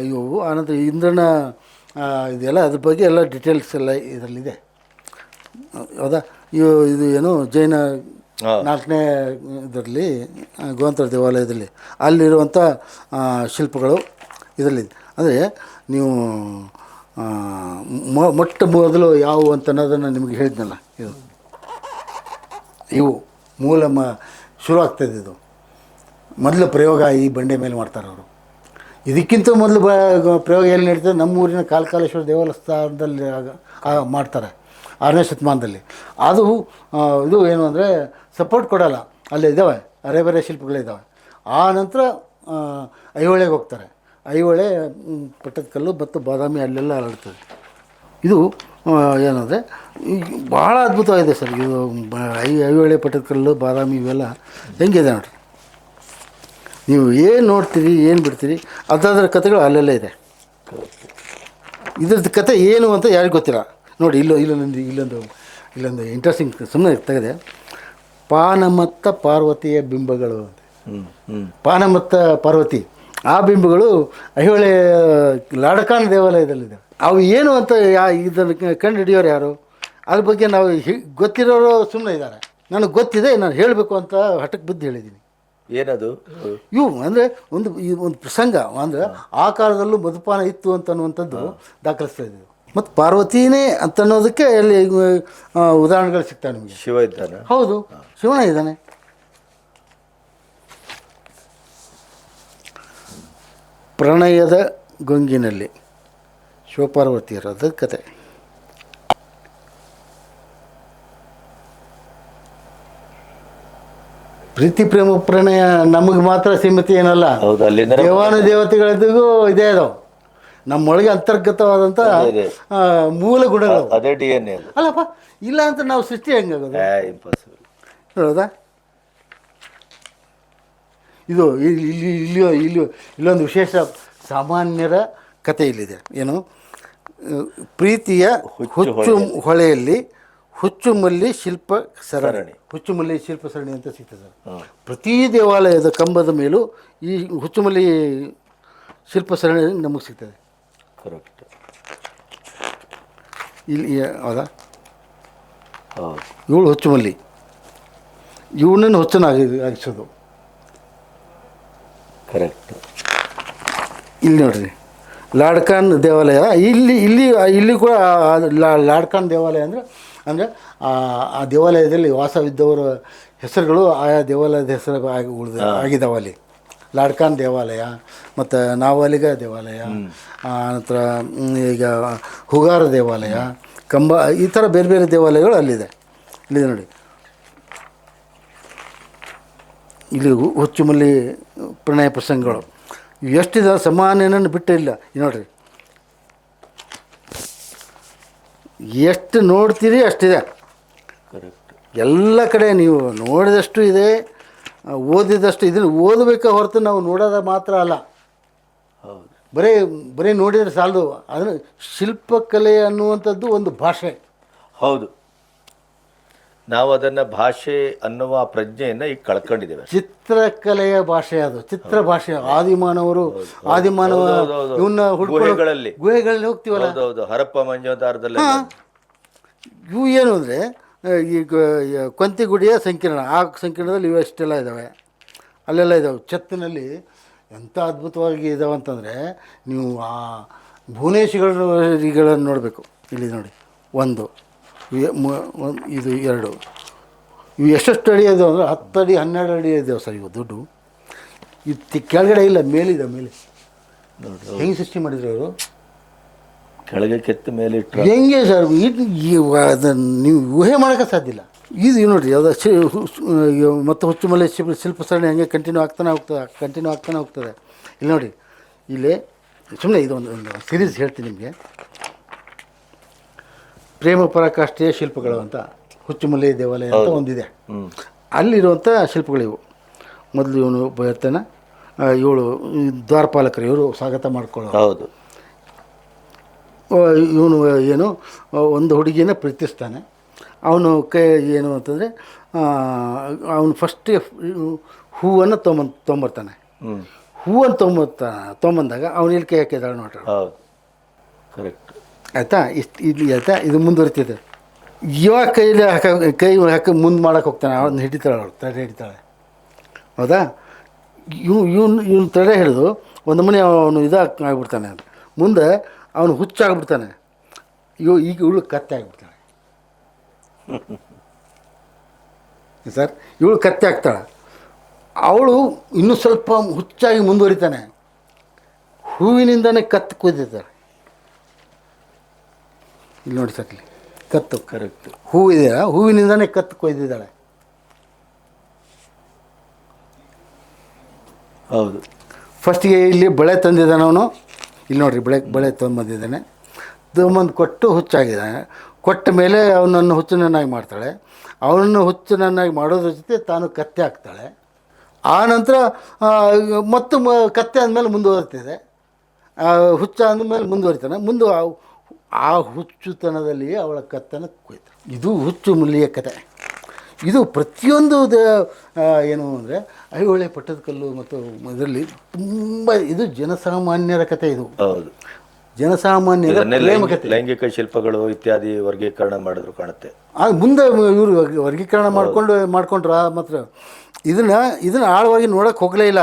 ಇವು. ಆನಂತರ ಇಂದ್ರನ ಇದೆಲ್ಲ ಅದ್ರ ಬಗ್ಗೆ ಎಲ್ಲ ಡಿಟೇಲ್ಸ್ ಎಲ್ಲ ಇದರಲ್ಲಿದೆ. ಹೌದಾ? ಇವು ಇದು ಏನು ಜೈನ. ನಾಲ್ಕನೇ, ಇದರಲ್ಲಿ ಗೋವಂತರ ದೇವಾಲಯದಲ್ಲಿ ಅಲ್ಲಿರುವಂಥ ಶಿಲ್ಪಗಳು ಇದರಲ್ಲಿ. ಅಂದರೆ ನೀವು ಮೊಟ್ಟ ಮೊದಲು ಯಾವುವು ಅಂತ ಅನ್ನೋದನ್ನು ನಿಮಗೆ ಹೇಳಿದ್ನಲ್ಲ ಇದು. ಇವು ಮೂಲ ಮ, ಶುರು ಆಗ್ತದೆ ಇದು. ಮೊದಲು ಪ್ರಯೋಗ ಈ ಬಂಡೆ ಮೇಲೆ ಮಾಡ್ತಾರೆ ಅವರು. ಇದಕ್ಕಿಂತ ಮೊದಲು ಬ ಪ್ರಯೋಗ ಎಲ್ಲಿ ನಡೀತದೆ? ನಮ್ಮೂರಿನ ಕಾಲಕಾಲೇಶ್ವರ ದೇವಸ್ಥಾನದಲ್ಲಿ ಆಗ- ಮಾಡ್ತಾರೆ. ಆರನೇ ಶತಮಾನದಲ್ಲಿ. ಅದು ಇದು ಏನು ಅಂದರೆ ಸಪೋರ್ಟ್ ಕೊಡೋಲ್ಲ. ಅಲ್ಲಿ ಇದ್ದಾವೆ. ಅರೆ ಬೇರೆ ಶಿಲ್ಪಗಳಿದ್ದಾವೆ ಆ ನಂತರ ಐಹೊಳೆಗೆ ಹೋಗ್ತಾರೆ. ಐಹೊಳೆ ಪಟ್ಟದಕಲ್ಲು ಮತ್ತು ಬಾದಾಮಿ ಅಲ್ಲೆಲ್ಲ ಹರಡ್ತದೆ ಇದು ಏನಂದರೆ ಭಾಳ ಅದ್ಭುತವಾಗಿದೆ ಸರ್. ಇದು ಐ, ಐಹೊಳೆ ಪಟ್ಟದಕಲ್ಲು ಬಾದಾಮಿ ಇವೆಲ್ಲ ಹೆಂಗಿದೆ ನೋಡ್ರಿ. ನೀವು ಏನು ನೋಡ್ತೀರಿ, ಏನು ಬಿಡ್ತೀರಿ ಅದಾದ್ರ ಕಥೆಗಳು ಅಲ್ಲೆಲ್ಲ ಇದೆ. ಇದ್ರದ್ದು ಕತೆ ಏನು ಅಂತ ಯಾರಿಗೂ ಗೊತ್ತಿಲ್ಲ. ನೋಡಿ ಇಲ್ಲೋ ಇಲ್ಲೊಂದು ಇಲ್ಲೊಂದು ಇಲ್ಲೊಂದು ಇಂಟ್ರೆಸ್ಟಿಂಗ್ ಸುಮ್ಮನೆ ತೆಗೆದೆ. ಪಾನಮತ್ತ ಪಾರ್ವತಿಯ ಬಿಂಬಗಳು ಅಂತ. ಹ್ಮ್ ಹ್ಮ್. ಪಾನಮತ್ತ ಪಾರ್ವತಿ ಆ ಬಿಂಬಗಳು ಐಹೊಳೆ ಲಾಡಕಾನ ದೇವಾಲಯದಲ್ಲಿದೆ. ಅವು ಏನು ಅಂತ ಯಾ ಇದನ್ನು ಕಂಡು ಹಿಡಿಯೋರು ಯಾರು? ಅದ್ರ ಬಗ್ಗೆ ನಾವು ಹಿ- ಗೊತ್ತಿರೋರು ಸುಮ್ಮನೆ ಇದ್ದಾರೆ. ನನಗೆ ಗೊತ್ತಿದೆ ನಾನು ಹೇಳಬೇಕು ಅಂತ ಹಠಕ್ಕೆ ಬಿದ್ದು ಹೇಳಿದ್ದೀನಿ ಏನದು? ಇವು ಅಂದರೆ ಒಂದು ಈ ಒಂದು ಪ್ರಸಂಗ ಅಂದರೆ ಆ ಕಾಲದಲ್ಲೂ ಮಧುಪಾನ ಇತ್ತು ಅಂತ ಅನ್ನುವಂಥದ್ದು ದಾಖಲಿಸ್ತಾ ಇದ್ದೀವಿ. ಮತ್ತು ಪಾರ್ವತಿನೇ ಅಂತ ಅನ್ನೋದಕ್ಕೆ ಅಲ್ಲಿ ಉದಾಹರಣೆಗಳು ಸಿಗ್ತವೆ ನಿಮಗೆ. ಶಿವ ಇದ್ದಾರೆ ಹೌದು. ಶಿವನ ಇದ್ದಾನೆ. ಪ್ರಣಯದ ಗೊಂಗಿನಲ್ಲಿ ಶಿವಪಾರ್ವತಿಯರದ ಕತೆ. ಪ್ರೀತಿ ಪ್ರೇಮ ಪ್ರಣಯ ನಮಗೆ ಮಾತ್ರ ಸೀಮಿತ ಏನಲ್ಲ. ಹೌದು ಅಲ್ಲಿಂದ ದೇವಾನು ದೇವತೆಗಳಿಗೂ ಇದೇ ಅದು ನಮ್ಮೊಳಗೆ ಅಂತರ್ಗತವಾದಂಥ ಮೂಲ ಗುಣಗಳು. ಅದೇ ಡಿ ಎನ್ ಎ ಅಲ್ಲಪ್ಪ ಇಲ್ಲ ಅಂತ ನಾವು ಸೃಷ್ಟಿ ಹೆಂಗಾಗೋದು? ಇಂಪಾಸಿಬಲ್ ಹೌದಾ ಇದು ಇಲ್ಲಿ ಇಲ್ಲಿ ಇಲ್ಲಿಯೋ ಇಲ್ಲಿ ಇಲ್ಲೊಂದು ವಿಶೇಷ ಸಾಮಾನ್ಯರ ಕಥೆ ಇಲ್ಲಿದೆ. ಏನು? ಪ್ರೀತಿಯ ಹುಚ್ಚು ಹೊಳೆಯಲ್ಲಿ ಹುಚ್ಚುಮಲ್ಲಿ ಶಿಲ್ಪ ಸರಣಿ. ಹುಚ್ಚುಮಲ್ಲಿ ಶಿಲ್ಪ ಸರಣಿ ಅಂತ ಸಿಗ್ತದೆ ಪ್ರತಿ ದೇವಾಲಯದ ಕಂಬದ ಮೇಲೂ ಈ ಹುಚ್ಚುಮಲ್ಲಿ ಶಿಲ್ಪ ಸರಣಿ ನಮಗೆ ಸಿಗ್ತದೆ. ಕರೆಕ್ಟ್ ಇಲ್ಲಿ ಹೌದಾ? ಹೌದು. ಇವಳು ಹುಚ್ಚುಮಲ್ಲಿ. ಇವನನ್ನು ಹುಚ್ಚನಾಗಿ ಆಗಿಸೋದು ಕರೆಕ್ಟ್ ಇಲ್ಲಿ ನೋಡ್ರಿ. ಲಾಡ್ಕಾನ್ ದೇವಾಲಯ ಇಲ್ಲಿ ಇಲ್ಲಿ ಇಲ್ಲಿ ಕೂಡ ಲಾಡ್ಕಾನ್ ದೇವಾಲಯ ಅಂದರೆ ಅಂದರೆ ಆ ದೇವಾಲಯದಲ್ಲಿ ವಾಸವಿದ್ದವರ ಹೆಸರುಗಳು ಆಯಾ ದೇವಾಲಯದ ಹೆಸರು ಆಗಿ ಉಳಿದ ಆಗಿದ್ದಾವೆ ಅಲ್ಲಿ. ಲಾಡ್ಕಾನ್ ದೇವಾಲಯ ಮತ್ತು ನಾವಲಿಗ ದೇವಾಲಯ ನಂತರ ಈಗ ಹುಗಾರ ದೇವಾಲಯ ಕಂಬ ಈ ಥರ ಬೇರೆ ಬೇರೆ ದೇವಾಲಯಗಳು ಅಲ್ಲಿದೆ. ಇಲ್ಲಿದೆ ನೋಡಿ. ಇಲ್ಲಿ ಹುಚ್ಚುಮಲ್ಲಿ ಪ್ರಣಯ ಪ್ರಸಂಗಗಳು. ಎಷ್ಟಿದೆ ಸಮಾನೇನನ್ನು ಬಿಟ್ಟಿಲ್ಲ ನೋಡಿರಿ ನೋಡ್ರಿ. ಎಷ್ಟು ನೋಡ್ತೀರಿ ಅಷ್ಟಿದೆ. ಕರೆಕ್ಟ್ ಎಲ್ಲ ಕಡೆ ನೀವು ನೋಡಿದಷ್ಟು ಇದೆ ಓದಿದಷ್ಟು ಇದನ್ನು ಓದಬೇಕ ಹೊರತು ನಾವು ನೋಡೋದ ಮಾತ್ರ ಅಲ್ಲ. ಹೌದು. ಬರೀ ಬರೀ ನೋಡಿದರೆ ಸಾಲದು. ಅದನ್ನು ಶಿಲ್ಪಕಲೆ ಅನ್ನುವಂಥದ್ದು ಒಂದು ಭಾಷೆ. ಹೌದು. ನಾವು ಅದನ್ನ ಭಾಷೆ ಅನ್ನುವ ಪ್ರಜ್ಞೆಯನ್ನ ಈಗ ಕಳ್ಕೊಂಡಿದ್ದೇವೆ. ಚಿತ್ರಕಲೆಯ ಭಾಷೆ ಅದು ಚಿತ್ರ ಭಾಷೆ. ಆದಿಮಾನವರು ಆದಿಮಾನವ. ಇವನ್ನ ಗುಹೆಗಳಲ್ಲಿ. ಗುಹೆಗಳಲ್ಲಿ ಹೋಗ್ತೀವಲ್ಲ? ಹೌದೌದು ಹರಪ್ಪ ಮಂಜೋದಾರದಲ್ಲಿ ಇವು ಏನು ಅಂದರೆ ಈಗ ಕೊಂತಿಗುಡಿಯ ಸಂಕೀರ್ಣ. ಆ ಸಂಕೀರ್ಣದಲ್ಲಿ ಇವು ಇದ್ದಾವೆ ಅಲ್ಲೆಲ್ಲ ಇದ್ದಾವೆ ಚತ್ತಿನಲ್ಲಿ ಎಂಥ ಅದ್ಭುತವಾಗಿ ಇದಾವೆ ಅಂತಂದರೆ ನೀವು ಆ ಭುವನೇಶ್ವರಿಗಳನ್ನು ನೋಡಬೇಕು. ಇಲ್ಲಿ ನೋಡಿ ಒಂದ್- ಇದು ಎರಡು. ಇವು ಎಷ್ಟೆಷ್ಟು ಅಡಿ ಇದಾವೆ ಅಂದರೆ ಹತ್ತು ಅಡಿ ಹನ್ನೆರಡು ಅಡಿ ಇದೆ ಸರ್ ಇವು ದುಡ್ಡು. ಇದು ಕೆಳಗಡೆ ಇಲ್ಲ ಮೇಲಿದೆ ಮೇಲೆ. ಹೆಂಗೆ ಸೃಷ್ಟಿ ಮಾಡಿದ್ರು ಅವರು ಕೆಳಗೆ ಕೆತ್ತ ಮೇಲೆ ಇಟ್ಟರು ಹೆಂಗೆ ಸರ್ ಇದು ಅದನ್ನು ನೀವು ಊಹೆ ಮಾಡೋಕ್ಕೆ ಸಾಧ್ಯ ಇಲ್ಲ. ಇದು ನೋಡಿರಿ ಯಾವುದೋ ಶಿ ಮತ್ತು ಹುಚ್ಚುಮಲೆ ಶಿಲ್ಪ ಶಿಲ್ಪ ಸರಣಿ ಹಂಗೆ ಕಂಟಿನ್ಯೂ ಆಗ್ತಾನೆ ಹೋಗ್ತದೆ ಕಂಟಿನ್ಯೂ ಆಗ್ತಾನೆ ಹೋಗ್ತದೆ. ಇಲ್ಲಿ ನೋಡಿ ಇಲ್ಲಿ ಸುಮ್ಮನೆ ಇದು ಒಂದು ಒಂದು ಸಿರೀಸ್ ಹೇಳ್ತೀನಿ ನಿಮಗೆ. ಪ್ರೇಮ ಪರಾಕಾಷ್ಠೆಯ ಶಿಲ್ಪಗಳು ಅಂತ ಹುಚ್ಚುಮಲೆ ದೇವಾಲಯ ಅಂತ ಒಂದಿದೆ. ಅಲ್ಲಿರುವಂಥ ಶಿಲ್ಪಗಳಿವು ಮೊದಲು ಇವನು ಬರ್ತಾನೆ ಇರ್ತಾನೆ ಇವಳು ದ್ವಾರಪಾಲಕರು ಇವರು ಸ್ವಾಗತ ಮಾಡ್ಕೊಳ್ಳೋ ಹೌದು. ಇವನು ಏನು ಒಂದು ಹುಡುಗಿನ ಪ್ರೀತಿಸ್ತಾನೆ. ಅವನು ಕೈ ಏನು ಅಂತಂದರೆ ಅವನು ಫಸ್ಟ್ ಹೂವನ್ನು ತೊಗೊಂಬಂದು ತೊಗೊಂಬರ್ತಾನೆ ಹೂವನ್ನು ತೊಗೊಂಬರ್ತಾನೆ ತೊಗೊಂಬಂದಾಗ ಅವನು ಇಲ್ಲಿ ಕೈ ಹಾಕಿದಾಳೆ ನೋಡ್ರಿ. ಹೌದು. ಕರೆಕ್ಟ್ ಆಯಿತಾ? ಇಷ್ಟು ಇಲ್ಲಿ ಆಯ್ತಾ? ಇದು ಮುಂದುವರಿತಿದೆ ಇವಾಗ ಕೈಲಿ ಹಾಕ ಕೈ ಹಾಕಿ ಮುಂದೆ ಮಾಡೋಕೆ ಹೋಗ್ತಾನೆ. ಅವನ್ನ ಹಿಡಿತಾಳೆ ಅವಳು ತಡೆ ಹಿಡಿತಾಳೆ. ಹೌದಾ? ಇವ್ ಇವನು ಇವನು ತಡೆ ಹಿಡಿದು ಒಂದು ಮನೆ ಅವನು ಇದಾಗಿ ಆಗ್ಬಿಡ್ತಾನೆ. ಮುಂದೆ ಅವನು ಹುಚ್ಚಾಗ್ಬಿಡ್ತಾನೆ ಇವು ಈಗ ಇವಳು ಕತ್ತೆ ಆಗಿಬಿಡ್ತಾಳೆ. ಸರ್? ಇವಳು ಕತ್ತೆ ಆಗ್ತಾಳೆ. ಅವಳು ಇನ್ನೂ ಸ್ವಲ್ಪ ಹುಚ್ಚಾಗಿ ಮುಂದುವರಿತಾನೆ. ಹೂವಿನಿಂದನೇ ಕತ್ತು ಕುಯ್ದಿದ್ದಾಳೆ ಇಲ್ಲಿ ನೋಡಿ ಸಕ್ಲಿ ಕತ್ತು. ಕರೆಕ್ಟ್ ಹೂವಿದೆ ಹೂವಿನಿಂದನೇ ಕತ್ತು ಕೊಯ್ದಿದ್ದಾಳೆ. ಹೌದು. ಫಸ್ಟಿಗೆ ಇಲ್ಲಿ ಬಳೆ ತಂದಿದ್ದಾನೆ ಅವನು. ಇಲ್ಲಿ ನೋಡ್ರಿ ಬಳೆ ಬಳೆ ತೊಗೊಂಬಂದಿದ್ದಾನೆ. ತೊಗೊಂಬಂದು ಕೊಟ್ಟು ಹುಚ್ಚಾಗಿದ್ದಾನೆ. ಕೊಟ್ಟ ಮೇಲೆ ಅವನನ್ನು ಹುಚ್ಚನನ್ನಾಗಿ ಮಾಡ್ತಾಳೆ. ಅವನನ್ನು ಹುಚ್ಚನನ್ನಾಗಿ ಮಾಡೋದ್ರ ಜೊತೆ ತಾನು ಕತ್ತೆ ಹಾಕ್ತಾಳೆ. ಆ ನಂತರ ಮತ್ತು ಕತ್ತೆ ಅಂದಮೇಲೆ ಮುಂದುವರ್ತಿದೆ. ಹುಚ್ಚ ಅಂದಮೇಲೆ ಮುಂದುವರಿತಾನೆ. ಮುಂದೆ ಆ- ಹುಚ್ಚುತನದಲ್ಲಿ ಅವಳ ಕತ್ತನ ಕೊಯ್ತು ಇದು ಹುಚ್ಚು ಮುಲ್ಲಿಯ ಕತೆ. ಇದು ಪ್ರತಿಯೊಂದು ದ ಏನು ಅಂದರೆ ಐಹೊಳೆ ಪಟ್ಟದಕಲ್ಲು ಮತ್ತು ಇದರಲ್ಲಿ ತುಂಬ ಇದು ಜನಸಾಮಾನ್ಯರ ಕತೆ ಇದು. ಹೌದು. ಜನಸಾಮಾನ್ಯರ ಪ್ರೇಮ ಲೈಂಗಿಕ ಶಿಲ್ಪಗಳು ಇತ್ಯಾದಿ ವರ್ಗೀಕರಣ ಮಾಡಿದ್ರು ಕಾಣುತ್ತೆ. ಆಗ ಮುಂದೆ ಇವರು ವರ್ಗೀಕರಣ ಮಾಡ್ಕೊಂಡು ಮಾಡ್ಕೊಂಡ್ರ ಮಾತ್ರ. ಇದನ್ನ ಇದನ್ನ ಆಳವಾಗಿ ನೋಡಕ್ಕೆ ಹೋಗಲೇ ಇಲ್ಲ.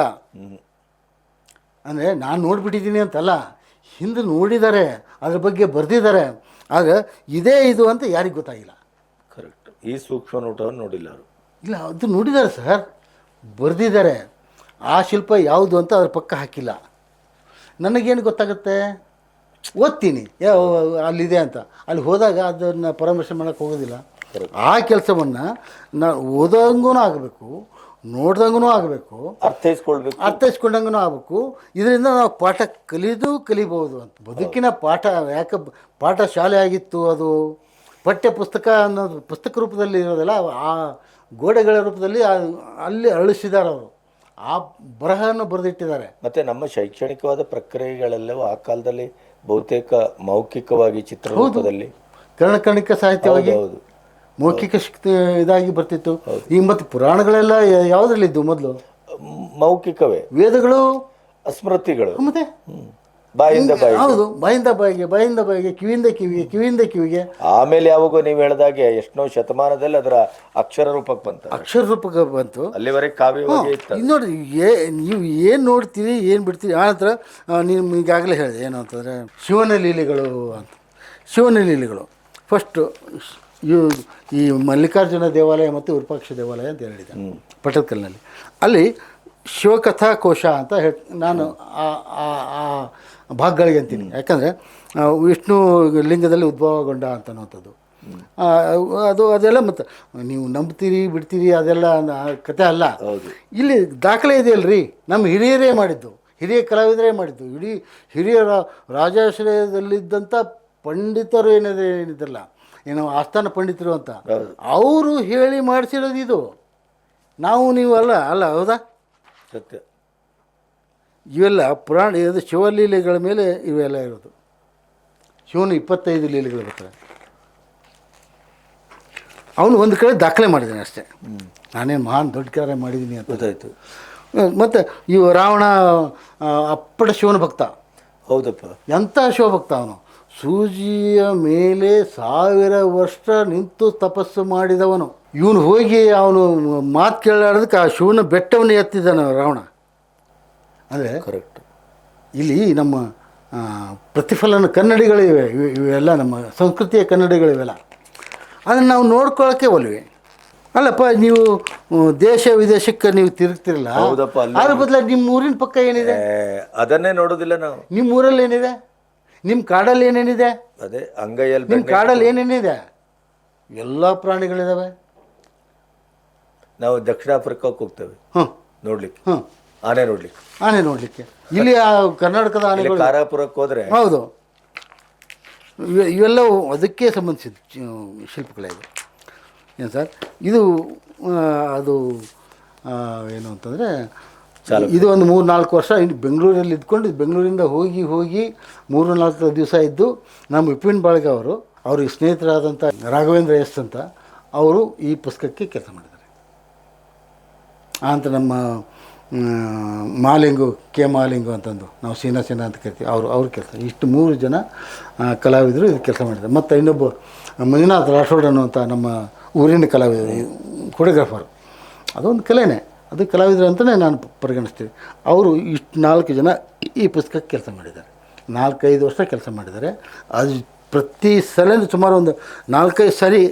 ಅಂದರೆ ನಾನು ನೋಡಿಬಿಟ್ಟಿದ್ದೀನಿ ಅಂತಲ್ಲ. ಹಿಂದೆ ನೋಡಿದ್ದಾರೆ ಅದ್ರ ಬಗ್ಗೆ ಬರೆದಿದ್ದಾರೆ ಆಗ ಇದೇ ಇದು ಅಂತ ಯಾರಿಗೂ ಗೊತ್ತಾಗಿಲ್ಲ. ಕರೆಕ್ಟ್ ಈ ಸೂಕ್ಷ್ಮ ನೋಟವನ್ನು ನೋಡಿಲ್ಲ ಅವರು. ಇಲ್ಲ ಅದು ನೋಡಿದ್ದಾರೆ ಸರ್. ಬರೆದಿದ್ದಾರೆ ಆ ಶಿಲ್ಪ ಯಾವುದು ಅಂತ ಅದ್ರ ಪಕ್ಕ ಹಾಕಿಲ್ಲ. ನನಗೇನು ಗೊತ್ತಾಗುತ್ತೆ? ಓದ್ತೀನಿ. ಯಾವ ಅಲ್ಲಿದೆ ಅಂತ. ಅಲ್ಲಿ ಹೋದಾಗ ಅದನ್ನು ಪರಾಮರ್ಶೆ ಮಾಡೋಕ್ಕೆ ಹೋಗೋದಿಲ್ಲ. ಆ ಕೆಲಸವನ್ನು ನಾನು ಓದಂಗೂ ಆಗಬೇಕು. ನೋಡ್ದಂಗೂ ಆಗಬೇಕು ಅರ್ಥೈಸ್ಕೊಳ್ಬೇಕು. ಅರ್ಥೈಸ್ಕೊಂಡಂಗೂ ಆಗಬೇಕು. ಇದರಿಂದ ನಾವು ಪಾಠ ಕಲಿದು ಕಲಿಬೋದು ಅಂತ. ಬದುಕಿನ ಪಾಠ ಯಾಕೆ ಪಾಠ ಶಾಲೆ ಆಗಿತ್ತು ಅದು? ಪಠ್ಯ ಪುಸ್ತಕ ಅನ್ನೋದು ಪುಸ್ತಕ ರೂಪದಲ್ಲಿ ಇರೋದಲ್ಲ ಆ ಗೋಡೆಗಳ ರೂಪದಲ್ಲಿ ಅಲ್ಲಿ ಅಳಿಸಿದ್ದಾರೆ ಅವರು. ಆ ಬರಹವನ್ನು ಬರೆದಿಟ್ಟಿದ್ದಾರೆ. ಮತ್ತೆ ನಮ್ಮ ಶೈಕ್ಷಣಿಕವಾದ ಪ್ರಕ್ರಿಯೆಗಳೆಲ್ಲವೂ ಆ ಕಾಲದಲ್ಲಿ ಬಹುತೇಕ ಮೌಖಿಕವಾಗಿ ಚಿತ್ರರೂಪದಲ್ಲಿ ಕರ್ಣಕರ್ಣಿಕ ಸಾಹಿತ್ಯವಾಗಿ ಹೌದು. ಮೌಖಿಕ ಶಕ್ತಿ ಇದಾಗಿ ಬರ್ತಿತ್ತು. ಈಗ ಮತ್ತು ಪುರಾಣಗಳೆಲ್ಲ ಯಾವುದ್ರಲ್ಲಿದ್ದು ಮೊದಲು? ಮೌಖಿಕವೇ. ವೇದಗಳು? ಸ್ಮೃತಿಗಳು ಮತ್ತೆ. ಬಾಯಿಂದ ಬಾಯಿ ಹೌದು ಬಾಯಿಂದ ಬಾಯಿಗೆ ಬಾಯಿಂದ ಬಾಯಿಗೆ ಕಿವಿಯಿಂದ ಕಿವಿಗೆ ಕಿವಿಯಿಂದ ಕಿವಿಗೆ. ಆಮೇಲೆ ಯಾವಾಗ ನೀವು ಹೇಳಿದಾಗೆ ಎಷ್ಟೋ ಶತಮಾನದಲ್ಲಿ ಅದರ ಅಕ್ಷರ ರೂಪಕ್ಕೆ ಬಂತು ಅಕ್ಷರ ರೂಪಕ್ಕೆ ಬಂತು. ಅಲ್ಲಿವರೆಗೆ ಕಾವ್ಯವಾಗಿ ಇತ್ತು ನೋಡಿ ಏ ನೀವು ಏನು ನೋಡ್ತೀರಿ ಏನು ಬಿಡ್ತೀರಿ ಆ ನಂತರ ನೀವು ಈಗಾಗಲೇ ಹೇಳಿದೆ ಏನು ಅಂತಂದರೆ ಶಿವನ ಲೀಲೆಗಳು ಅಂತ. ಶಿವನ ಲೀಲೆಗಳು. ಫಸ್ಟು ಇವು ಈ ಮಲ್ಲಿಕಾರ್ಜುನ ದೇವಾಲಯ ಮತ್ತು ವಿರೂಪಾಕ್ಷ ದೇವಾಲಯ ಅಂತ ಹೇಳಿದೆ ಪಟ್ಟದಕಲ್ನಲ್ಲಿ. ಅಲ್ಲಿ ಶಿವಕಥಾ ಕೋಶ ಅಂತ ಹೇಳಿ ನಾನು ಆ ಆ- ಭಾಗಗಳಿಗೆ ಅಂತೀನಿ. ಯಾಕಂದರೆ ವಿಷ್ಣು ಲಿಂಗದಲ್ಲಿ ಉದ್ಭವಗೊಂಡ ಅಂತ ಅನ್ನುವಂಥದ್ದು. ಆ, ಅದು ಅದೆಲ್ಲ ಮತ್ತು ನೀವು ನಂಬ್ತೀರಿ ಬಿಡ್ತೀರಿ ಅದೆಲ್ಲ ಕತೆ ಅಲ್ಲ. ಹೌದು. ಇಲ್ಲಿ ದಾಖಲೆ ಇದೆಯಲ್ರಿ. ನಮ್ಮ ಹಿರಿಯರೇ ಮಾಡಿದ್ದು. ಹಿರಿಯ ಕಲಾವಿದರೇ ಮಾಡಿದ್ದು. ಇಡೀ ಹಿರಿಯರ ರಾಜಾಶ್ರಯದಲ್ಲಿದ್ದಂಥ ಪಂಡಿತರು ಏನಿದೆ ಏನಿದ್ರಲ್ಲ ಏನೋ ಆಸ್ಥಾನ ಪಂಡಿತರು ಅಂತ. ಅವರು ಹೇಳಿ ಮಾಡಿಸಿರೋದು ಇದು. ನಾವು ನೀವು ಅಲ್ಲ ಅಲ್ಲ ಹೌದಾ? ಸತ್ಯ. ಇವೆಲ್ಲ ಪುರಾಣ ಇದು ಶಿವಲೀಲೆಗಳ ಮೇಲೆ ಇವೆಲ್ಲ ಇರೋದು. ಶಿವನು ಇಪ್ಪತ್ತೈದು ಲೀಲೆಗಳು ಬರ್ತಾರೆ. ಅವನು ಒಂದು ಕಡೆ ದಾಖಲೆ ಮಾಡಿದ್ದಾನೆ ಅಷ್ಟೇ. ನಾನೇನು ಮಹಾನ್ ದೊಡ್ಡ ಕಾರ್ಯ ಮಾಡಿದ್ದೀನಿ ಅಂತ. ಗೊತ್ತಾಯ್ತು. ಮತ್ತು ಇವು ರಾವಣ ಅಪ್ಪಟ ಶಿವನ ಭಕ್ತ. ಹೌದಪ್ಪ. ಎಂಥ ಶಿವಭಕ್ತ ಅವನು? ಸೂಜಿಯ ಮೇಲೆ ಸಾವಿರ ವರ್ಷ ನಿಂತು ತಪಸ್ಸು ಮಾಡಿದವನು. ಇವನು ಹೋಗಿ ಅವನು ಮಾತು ಕೇಳಾಡೋದಕ್ಕೆ ಆ ಶಿವನ ಬೆಟ್ಟವನ್ನು ಎತ್ತಿದ್ದಾನೆ ರಾವಣ. ಅಂದರೆ ಕರೆಕ್ಟ್ ಇಲ್ಲಿ ನಮ್ಮ ಪ್ರತಿಫಲನ ಕನ್ನಡಿಗಳಿವೆ ಇವೆ- ಇವೆಲ್ಲ ನಮ್ಮ ಸಂಸ್ಕೃತಿಯ ಕನ್ನಡಿಗಳಿವೆಲ್ಲ ಅದನ್ನು ನಾವು ನೋಡ್ಕೊಳ್ಳೋಕ್ಕೆ ಒಲ್ವಿ ಅಲ್ಲಪ್ಪ ನೀವು ದೇಶ ವಿದೇಶಕ್ಕೆ ನೀವು ತಿರುಗ್ತಿರಲ್ಲ ಅದ್ರ ಬದಲಾಗಿ ನಿಮ್ಮ ಊರಿನ ಪಕ್ಕ ಏನಿದೆ? ಅದನ್ನೇ ನೋಡೋದಿಲ್ಲ ನಾವು. ನಿಮ್ಮ ಊರಲ್ಲಿ ಏನಿದೆ? ನಿಮ್ಮ ಕಾಡಲ್ಲಿ ಏನೇನಿದೆ? ಅದೇ ಅಂಗೈಯಲ್ಲಿ ನಿಮ್ಮ ಬೆಣ್ಣೆ ಕಾಡಲ್ಲಿ ಏನೇನಿದೆ? ಎಲ್ಲ ಪ್ರಾಣಿಗಳಿದ್ದಾವೆ ನಾವು ದಕ್ಷಿಣ ಆಫ್ರಿಕಾಕ್ಕೆ ಹೋಗ್ತೇವೆ. ಹ್ಞೂ ನೋಡ್ಲಿಕ್ಕೆ. ಹ್ಞೂ ಆನೆ ನೋಡ್ಲಿಕ್ಕೆ. ಆನೆ ನೋಡಲಿಕ್ಕೆ. ಇಲ್ಲಿ ಆ ಕರ್ನಾಟಕದ ಇಲ್ಲಿ ಆನೆಗಳು ಕಾರಾಪುರಕ್ಕೆ ಹೋದ್ರೆ ಹೌದು. ಇವೆ ಇವೆಲ್ಲವೂ ಅದಕ್ಕೆ ಸಂಬಂಧಿಸಿದ ಚಿ- ಇದು. ಏನು ಸರ್? ಇದು ಆ, ಅದು ಆ, ಏನು ಅಂತಂದರೆ ಇದು ಒಂದು ಮೂರು ನಾಲ್ಕು ವರ್ಷ ಇನ್ನು ಬೆಂಗಳೂರಲ್ಲಿ ಇದ್ಕೊಂಡು ಬೆಂಗಳೂರಿಂದ ಹೋಗಿ ಹೋಗಿ ಮೂರು ನಾಲ್ಕು ದಿವಸ ಇದ್ದು ನಮ್ಮ ವಿಪಿನ್ ಬಾಳ್ಗೆ ಅವರು, ಅವ್ರಿಗೆ ಸ್ನೇಹಿತರಾದಂಥ ರಾಘವೇಂದ್ರ ಎಸ್ ಅಂತ, ಅವರು ಈ ಪುಸ್ತಕಕ್ಕೆ ಕೆಲಸ ಮಾಡಿದ್ದಾರೆ. ಅಂತ ನಮ್ಮ ಮಾಲಿಂಗು, ಕೆ ಮಾಲಿಂಗು ಅಂತಂದು, ನಾವು ಸೀನಾ ಸೀನಾ ಅಂತ ಕರಿತೀವಿ, ಅವರು, ಅವ್ರ ಕೆಲಸ. ಇಷ್ಟು ಮೂರು ಜನ ಕಲಾವಿದರು ಇದು ಕೆಲಸ ಮಾಡಿದ್ದಾರೆ. ಮತ್ತು ಇನ್ನೊಬ್ಬ, ಮಂಜುನಾಥ್ ರಾಠೋಡ್ ಅನ್ನುವಂಥ ನಮ್ಮ ಊರಿನ ಕಲಾವಿದರು ಕೊರಿಯೋಗ್ರಾಫರ್ ಅದೊಂದು ಕಲೆನೇ. ಅದು ಕಲಾವಿದರು ಅಂತಲೇ ನಾನು ಪರಿಗಣಿಸ್ತೀನಿ. ಅವರು ಇಷ್ಟು ನಾಲ್ಕು ಜನ ಈ ಪುಸ್ತಕಕ್ಕೆ ಕೆಲಸ ಮಾಡಿದ್ದಾರೆ. ನಾಲ್ಕೈದು ವರ್ಷ ಕೆಲಸ ಮಾಡಿದ್ದಾರೆ. ಅದು ಪ್ರತಿ ಸಲ ಸುಮಾರು ಒಂದು ನಾಲ್ಕೈದು ಸರಿ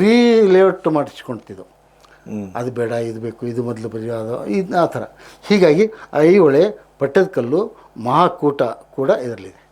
ರೀ ಲೇಔಟ್ ಮಾಡಿಸ್ಕೊಳ್ತಿದ್ದು ಅದು ಬೇಡ ಇದು ಬೇಕು ಇದು ಮೊದಲು ಬರೀ ಅದು ಇದು ಆ ಥರ. ಹೀಗಾಗಿ ಐಹೊಳೆ ಪಟ್ಟದಕಲ್ಲು ಮಹಾಕೂಟ ಕೂಡ ಇದರಲ್ಲಿದೆ.